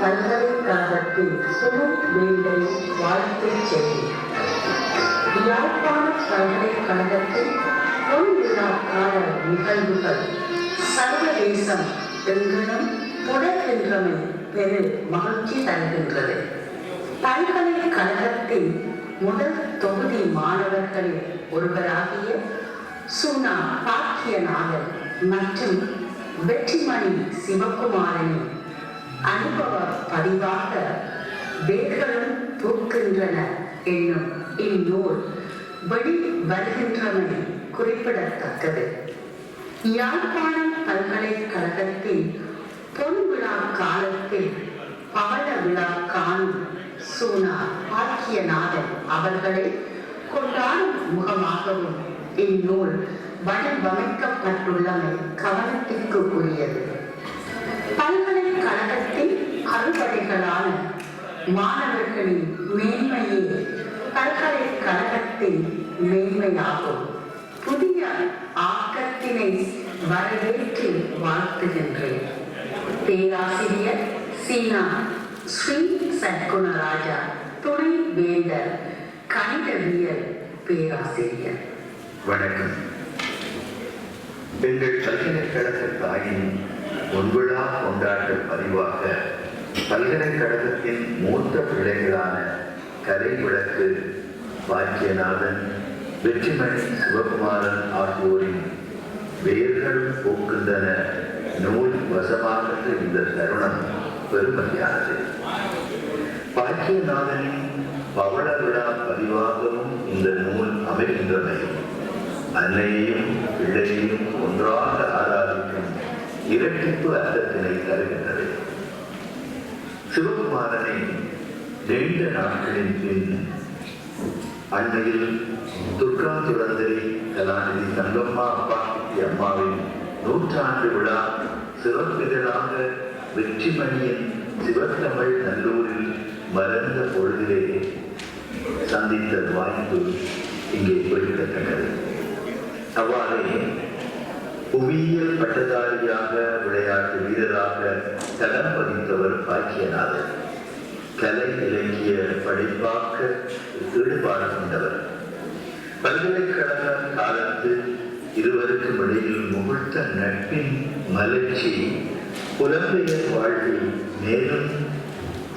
பல்கலைக்கழகத்தின் சுருட் வேலை வாழ்த்து செய்தி யாழ்ப்பாண பல்கலைக்கழகத்தில் பொன்விழாக்கால நிகழ்வுகள். சர்வதேசம் எங்கிலும் தொடர்கின்றமை பெரு மகிழ்ச்சி தருகின்றது. பல்கலைக்கழகத்தின் முதல் தொகுதி மாணவர்களில் ஒருவராகிய சுனா பாக்கியநாதன் மற்றும் வெற்றிமணி சிவகுமாரனின் அனுபவ பதிவாக வேர்களும் பூக்கின்றன என்னும் இந்நூல் வெளி வருகின்றமை குறிப்பிடத்தக்கது. யாழ்ப்பாணம் பல்கலைக்கழகத்தின் பொன் விழா காலத்தில் பவள விழா காணும் சூனா பாக்கியநாதன் அவர்களை கொண்டாடும் முகமாகவும் இந்நூல் வடிவமைக்கப்பட்டுள்ளமை கவனத்திற்குரியது பல்கலைக்கழகத்தின் அறுவடைகளான மாணவர்களின் மேன்மையே பல்கலைக்கழகத்தின் மேன்மையாகும் புதிய ஆக்கத்தினை வரவேற்று வாழ்த்துகின்றேன் பேராசிரியர் சீனா ஸ்ரீ சத்குணராஜா துணை வேந்தர் கணிதவியல் பேராசிரியர் வணக்கம் எங்கள் பல்கலைக்கழக தாயின் பொன்விழா கொண்டாட்ட பதிவாக பல்கலைக்கழகத்தின் மூத்த பிள்ளைகளான கலை விளக்கு பாக்கியநாதன் வெற்றிமணி சிவகுமாரன் ஆகியோரின் வேர்களும் போக்குகின்றன நூல் வசமாகின்ற இந்த தருணம் பெருமதியானது. பாக்கியநாதனின் பவள விழா பதிவாகவும் இந்த நூல் அமைகின்றமையும் அன்னையையும் பிள்ளையையும் ஒன்றாக ஆராதிக்கும் இரட்டிப்பு அர்த்தத்தினை தருகின்றது. சிவகுமாரனை நீண்ட நாட்களின் பின் அண்மையில் துர்கா துரந்தரி கலாநிதி தங்கம்மா அப்பாக்கிட்டி அம்மாவின் நூற்றாண்டு விழா சிறப்பிதழாக வெற்றிமணியின் சிவத்தமிழ் நல்லூரில் மலர்ந்த பொழுதிலே சந்தித்த வாய்ப்பு இங்கே குறிப்பிடத்தக்கது. அவ்வாறே புவியியல் பட்டதாரியாக விளையாட்டு வீரராக தடம் பதித்தவர் பாக்கியநாதன் கலை இலக்கிய படிப்பாக்க ஈடுபாடு கொண்டவர். பல்கலைக்கழக காலத்து இருவருக்கும் இடையில் முகழ்த்த நட்பின் மலர்ச்சி புலம்பெயர் வாழ்வில் மேலும்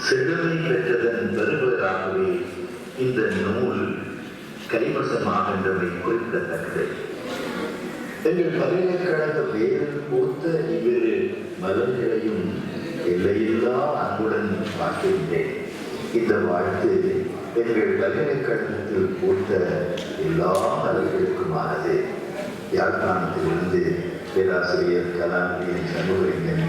செழுமை பெற்றதன் பெறுவராகவே இந்த நூல் கைவசமாகின்றவை குறிப்பிடத்தக்கது. எங்கள் பல்கலைக்கழக வேறு போத்த இவ்விரு மதங்களையும் எல்லையில்லா அன்புடன் பார்க்கின்றேன் இந்த வாழ்த்து எங்கள் பல்கலைக்கழகத்தில் போத்த எல்லா மதங்களுக்குமானது யாழ்ப்பாணத்திலிருந்து பேராசிரியர் கலாநிதியின் சமூகறிஞன்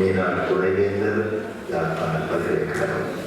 மேலாண் துணைவேந்தர் யாழ்ப்பாண பல்கலைக்கழகம்.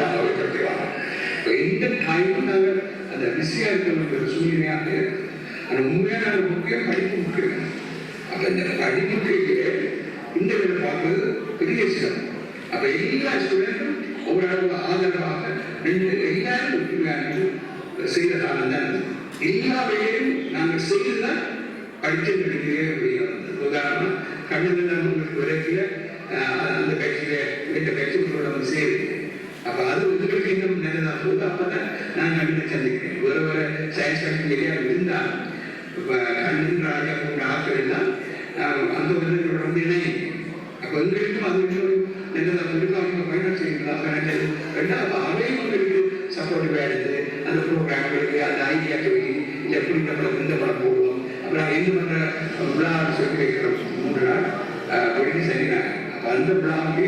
நான் எந்த டைமும் நாங்கள் அந்த பிஸியாக இருக்கிற சூழ்நிலையாக இருக்கு ஆனால் உண்மையான முக்கியம் படிப்பு முக்கியம் அப்போ இந்த படிப்புக்கு இந்த வேலை பெரிய சிரமம் அப்போ எல்லா ஸ்டூடெண்ட்டும் ஓரளவு ஆதரவாக ரெண்டு எல்லாரும் ஒற்றுமையாக தான் எல்லா வேலையும் நாங்கள் செய்துதான் வெளியே வந்தது உதாரணம் கண்ணூரில் உங்களுக்கு விரைவில் அந்த கட்சியில் இந்த கட்சிகளோட வந்து சேருது அப்போ அது உங்களுக்கு இன்னும் நல்லதா? போது அப்பதான் நான் கண்ணனை சந்திக்கிறேன். ஒரு ஒரு சயின்ஸ் ஃபேக்டரியா இருந்தா இப்ப கண்ணன் ராஜா போன்ற ஆட்கள் எல்லாம் அந்த உதவிகளோட வந்து இணையும் அப்ப எங்களுக்கும் அது இன்னொரு நல்லதா? கொடுக்க அவங்க பயணம் செய்யலாம் நல்லது ரெண்டாவது அவையும் உங்களுக்கு சப்போர்ட் இருந்து அந்த ப்ரோக்ராம்களுக்கு அந்த ஐடியாக்களுக்கு இல்லை எப்படி நம்ம இந்த படம் போடுவோம். அப்புறம் எந்த பண்ற விழா சொல்லி வைக்கிறோம் மூன்று நாள் அப்படின்னு சனி நாள் அந்த விழாவுக்கு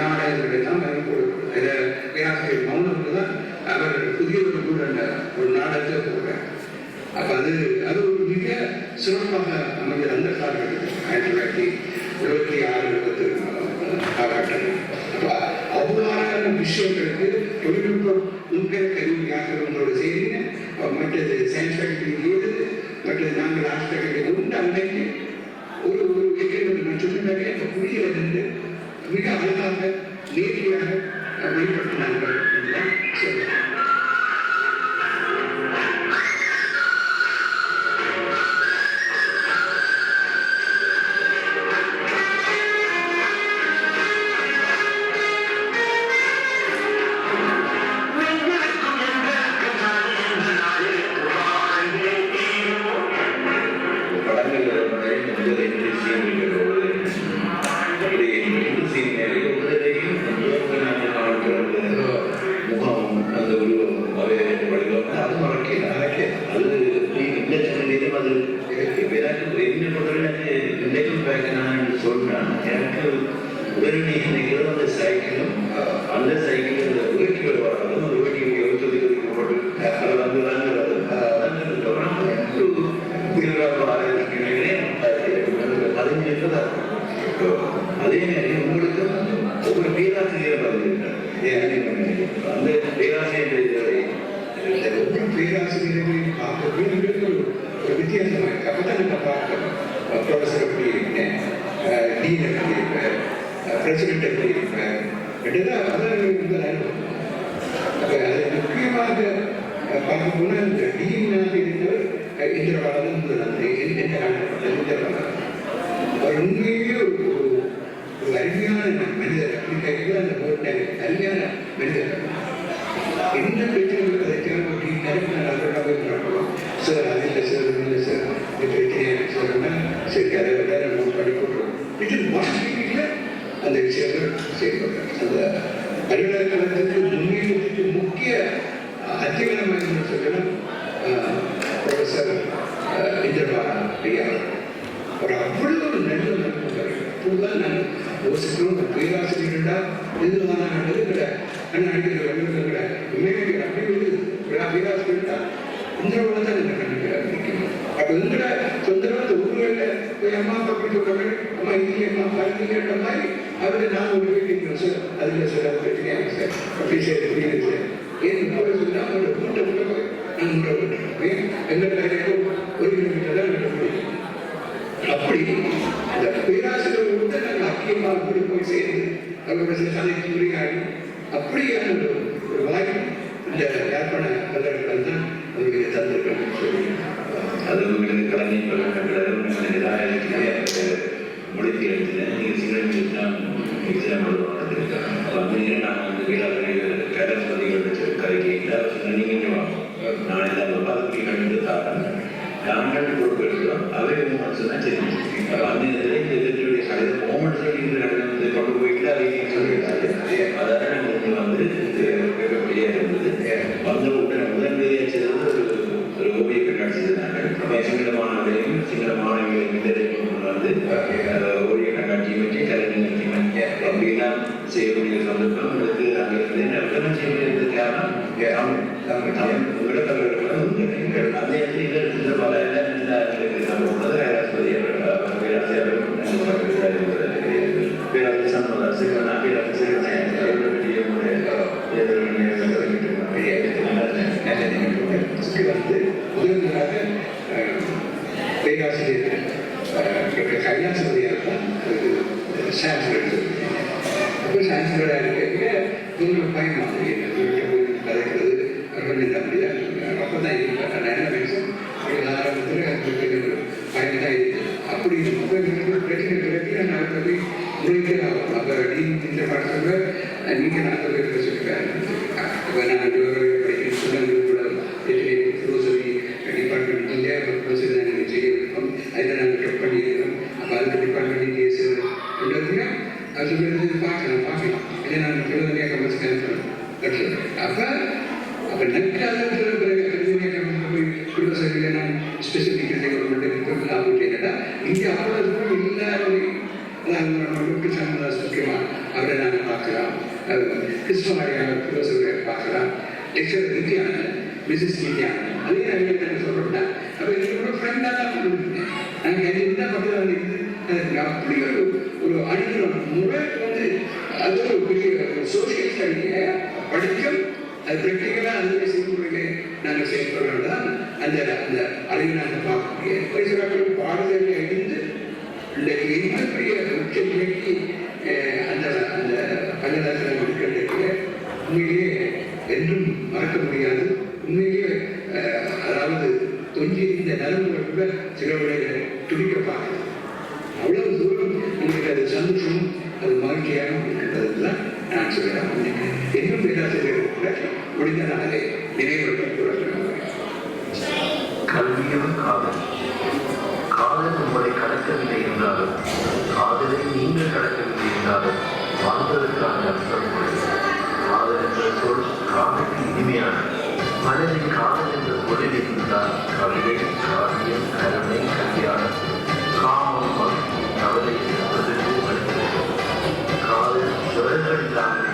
நாடகங்கள் இதை பேராசிரியர் மௌனத்துக்கு தான் அவர் புதிய ஒரு கூட ஒரு நாடகத்தை போடுறார் அப்போ அது அது ஒரு மிக சிறப்பாக அமைஞ்ச அந்த காலகட்டத்தில். ஆயிரத்தி தொள்ளாயிரத்தி இருபத்தி ஆறு இருபத்தி காலகட்டம் அப்போ அவ்வாறான விஷயங்களுக்கு தொழில்நுட்பம் முக்கிய கருவி ஆக்கிறவங்களோட செய்திங்க மற்றது சயின்ஸ் ஃபேக்டரி எழுது மற்றது நாங்கள் ஆர்ட்ஸ் உண்டு அன்னைக்கு ஒரு ஒரு எக்ரிமெண்ட் நான் मीठा बोलना है ले लिया है अब नहीं पसंद आएगा உண்மையிலேயே ஒரு அருமையான மனிதர் அப்படி கையில் அந்த போட்டாங்க அருமையான மனிதர் என்ன பிரச்சனைகள் அதை தேர்வு நேரம் நான் அதோட போய் பார்க்கலாம் சார் அது இல்லை சார் இது இல்லை சார் இந்த பிரச்சனை சார்னா சரி அதை விட நம்ம படிக்கிறோம் இது மாற்றிக்கல அந்த விஷயங்கள் செய்யப்படுறேன் அந்த பல்கலைக்கழகத்துக்கு முன்னேற்றத்துக்கு முக்கிய அத்தியவனமாக என்ன சொல்லணும் ப்ரொஃபஸர் இந்திரபாலா ஐயா அவர் அவ்வளவு ஒரு நல்ல மருத்துவர் அப்போதான் நான் யோசிக்கிறோம் ஒரு பேராசிரியர்டா இதுவான எழுதுகிற கண்ணு அடிக்கிற எழுதுகிற இமேஜ் அப்படி எழுது ஒரு பேராசிரியர்டா இந்திரபாலா தான் இந்த கண்ணுக்கு அப்போ எங்கட சொந்தமாக அந்த ஊர்களில் போய் அம்மா அப்பா அப்படி சொல்றாங்க அம்மா இல்லையம்மா பாருங்கன்ற மாதிரி அவரு நான் ஒரு வீட்டுக்கு சார் அதில் சார் அது பிரச்சனையாக சார் அப்படி சார் புரியுது சார் ஏன் இப்போ சொன்னா அவரோட கூட்ட உள்ள போய் நான் உங்களை விட்டுருவேன் எங்கள் ஒரு கிலோமீட்டர் தான் விட முடியும் அப்படி அந்த பேராசிரியர் வந்து நாங்கள் அக்கியமாக கூட போய் சேர்ந்து அவரோட சில கதைக்கு அப்படியான ஒரு ஒரு வாய்ப்பு இந்த யாழ்ப்பாண பல்கலைக்கழகம் தான் அவருடைய தந்திருக்கணும்னு அது உங்களுக்கு கலைஞர் பல்கலைக்கழகம் உங்களுக்கு இதாயிரத்தி மொழிபெயர்த்துல நீங்கள் சிங்களம் தான் எக்ஸாம் எழுதுவாங்க வந்து நான் வந்து வீராசிரியர் பேரஸ்பதிகள் வச்சு கதை நீங்கள் வாங்க நான் எல்லாம் பதவி கண்டு தாரேன் நாங்கள் கொடுக்கிறோம் அவை மூமெண்ட்ஸ் தான் சரி அப்போ அந்த இதில் இந்த இதனுடைய கதை மூமெண்ட்ஸ் இந்த நடந்து கொண்டு போயிட்டு அதை சொல்லிட்டாரு அதாவது நாங்கள் வந்து வெளியே இருந்தது வந்த உடனே முதல் வேலையை செய்தது ஒரு ஒரு ஓவிய கண்ணாடி செய்தாங்க சிங்கள மாணவர்களையும் சிங்கள மாணவிகளையும் ஒரு கொண்டு வச்சு கலை நிகழ்ச்சி அப்படின்னா செய்யக்கூடிய சந்தர்ப்பம் உங்களுக்கு அங்கே இருந்து நடத்தணும் செய்யறதுக்கு காரணம் இங்கே பல பேராசிரியர் பேராசிரியர் சுற்றி வந்து முதன்முறையாக அஹ், பேராசிரியர் அஹ், டாக்டர் கைலாசபதியார் தான் சான்ஸ்கிரிட் அப்போ சான்ஸ்கிரிட்டாக இருக்க உங்களுக்கு பயமா கதைக்கிறது கொஞ்சம் அப்படியா அப்போ தான் இருப்பேன் நான் என்ன பேசும் ஆரம்பத்தில் ஒரு பயம் தான் இருக்கு அப்படி அப்போ எனக்கு பிரச்சனை பிறகு நான் போய் முறைக்கு ஆகும் அப்போ நீ இந்த படத்தில் நீங்கள் நான் போய் பேசிருக்கேன் அப்போ நான் படிக்கிற சொன்னது ஃபிலோசபி டிபார்ட்மெண்ட் இல்லையா ப்ரொஃபஸர் நாங்கள் செய்ய விருப்பம் அதில் நாங்கள் கட் பண்ணியிருக்கோம் அப்போ அதுக்கு டிபார்ட்மெண்ட் டிஎஸ் அது சொல்லுறது பார்க்கலாம் பார்க்கலாம் இல்லை நாங்கள் பிறகு கமெண்ட்ஸ் கேன்சல் அப்போ அப்போ நற்கால பிறகு போய் ப்ரொஃபஸர் நான் ஸ்பெசிஃபிக் கவர்மெண்ட் லாபம் கேட்டா இங்கே அவ்வளோ எல்லாரும் நமக்கு சந்தா முக்கியமாக அவரை நாங்கள் பார்க்கலாம். கிருஷ்ணமாரியான ஃபிலோசபரை பார்க்கலாம். லெக்சர் நித்யானந்த் மிஸ்ஸஸ் நித்யானந்த் அதே நாங்கள் என்ன சொல்கிறோம்னா அப்போ எங்களோட ஃப்ரெண்டாக தான் கொடுத்துருக்கேன் நாங்கள் என்ன பக்கத்தில் இருந்து அப்படி ஒரு ஒரு அணுகிற முறை வந்து அது ஒரு பெரிய சோசியல் ஸ்டடியை படிக்கும். அது ப்ராக்டிக்கலாக அதுவே செய்யக்கூடிய நாங்கள் செயல்படுறது தான் அந்த அந்த அறிவை நாங்கள் பார்க்கக்கூடிய. பரிசுராக்கள் பாடலை இன்றைக்கு இனிமையான மனதில் காதல் என்ற சொல்லில் இருந்தால் கவிதை காவியம் கருணை கல்யாணம் காமம் மகிழ்ச்சி கவலை என்பதற்கு வருகிறது காதல் சுரங்கள் இல்லாமல்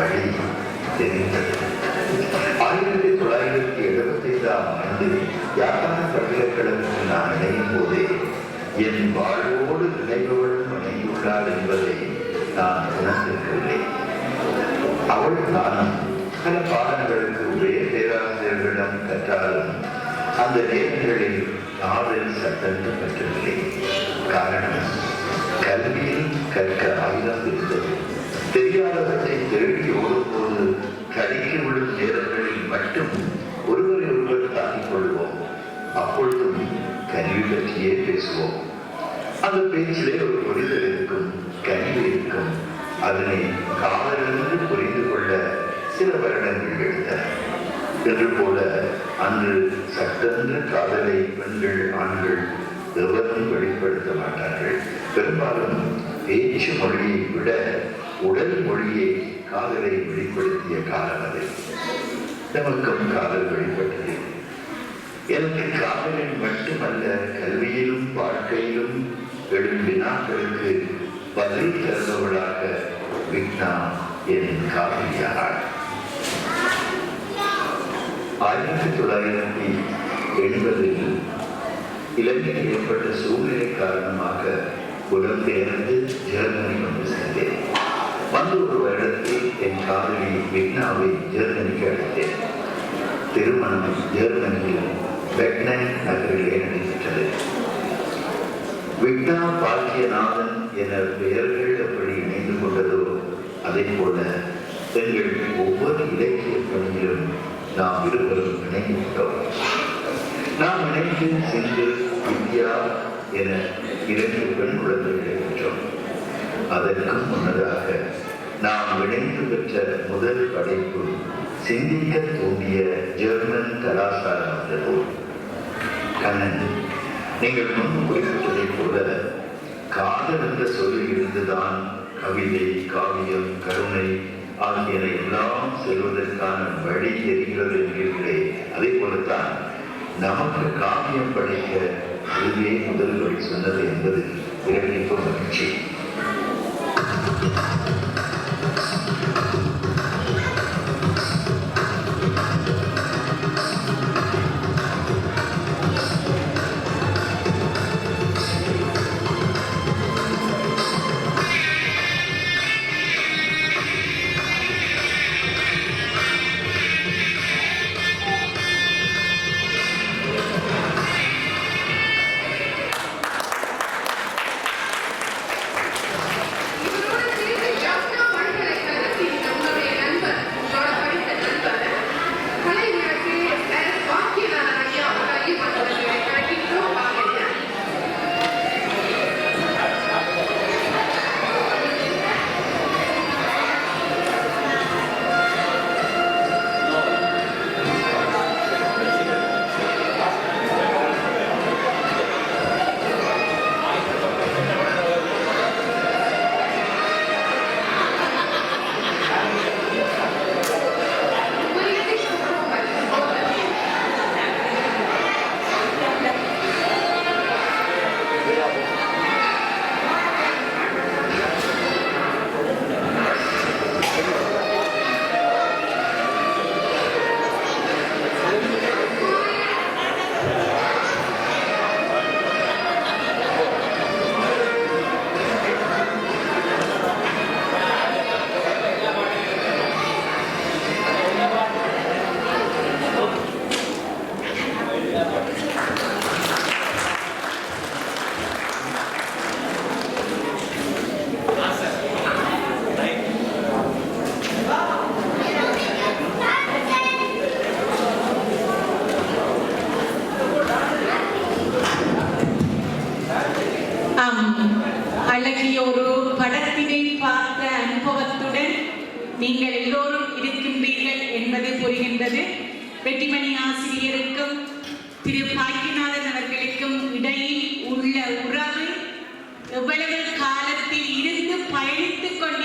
வழி தெரிந்தது ஆயிரத்தி தொள்ளாயிரத்தி எழுபத்தி ஐந்தாம் ஆண்டில் யாத்தான பல்கலைக்கழகத்தில் நான் இணையும் போதே என் வாழ்வோடு நினைவுகளும் இணைந்துள்ளாள் என்பதை நான் உணர்ந்திருக்கவில்லை அவள் நானும் பல பாடங்களுக்கு ஒரே பேராசிரியர்களிடம் கற்றாலும் அந்த நேரங்களில் நாவல் சட்டென்று பெற்றவில்லை காரணம் கல்வியில் கற்க ஆயுதம் இருந்தது தெரியாதவற்றை திருடி ஓடும்போது கருகி விடும் நேரங்களில் மட்டும் ஒருவரை ஒருவர் தாக்கிக் கொள்வோம். அப்பொழுதும் கல்வி பற்றியே பேசுவோம். அந்த பேச்சிலே ஒரு புரிதல் இருக்கும் கனிவு இருக்கும். அதனை காதலிருந்து புரிந்து கொள்ள சில வருடங்கள் எடுத்தன. என்று போல அன்று சட்டென்று காதலை பெண்கள் ஆண்கள் எவரும் வெளிப்படுத்த மாட்டார்கள். பெரும்பாலும் பேச்சு மொழியை விட உடல் மொழியை காதலை வெளிப்படுத்திய காலம் அது. நமக்கும் காதல் வெளிப்பட்டது. எனக்கு காதலில் மட்டுமல்ல கல்வியிலும் வாழ்க்கையிலும் எழும் வினாக்களுக்கு பதில் தருபவளாக விக்னா என் காதலியார் ஆயிரத்தி தொள்ளாயிரத்தி எண்பதில் இலங்கையில் ஏற்பட்ட சூழ்நிலை காரணமாக புலம்பெயர்ந்து ஜெர்மனி பதினோரு ஒரு வருடத்தில் என் காதலி விக்னாவை ஜெர்மனிக்கு அழைத்தேன் திருமணம் ஜெர்மனியில் பெட்னைன் நகரிலே நடைபெற்றது விக்னா பாக்கியநாதன் என பெயர்கள் எப்படி இணைந்து கொண்டதோ அதே போல எங்கள் ஒவ்வொரு இலக்கிய பணியிலும் நாம் இருவரும் இணைந்துவிட்டோம். நாம் இணைந்து சென்று இந்தியா என இரண்டு பெண் குழந்தைகளை பெற்றோம். அதற்கும் முன்னதாக நாம் இணைந்து பெற்ற முதல் படைப்பு சிந்திக்க தூண்டிய ஜெர்மன் கலாச்சாரம் என்ற நூல் கண்ணன் நீங்கள் முன்பு குறிப்பிட்டதைப் போல காதல் என்ற சொல்லில் இருந்துதான் கவிதை காவியம் கருணை ஆகியன எல்லாம் செல்வதற்கான வழி தெரிகிறது என்கிறீர்களே. அதே போலத்தான் நமக்கு காவியம் படைக்க அதுவே முதல் வழி சொன்னது என்பது இரண்டிப்பு மகிழ்ச்சி.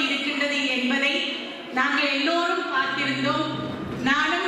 இருக்கின்றது என்பதை நாங்கள் எல்லோரும் பார்த்திருந்தோம். நானும்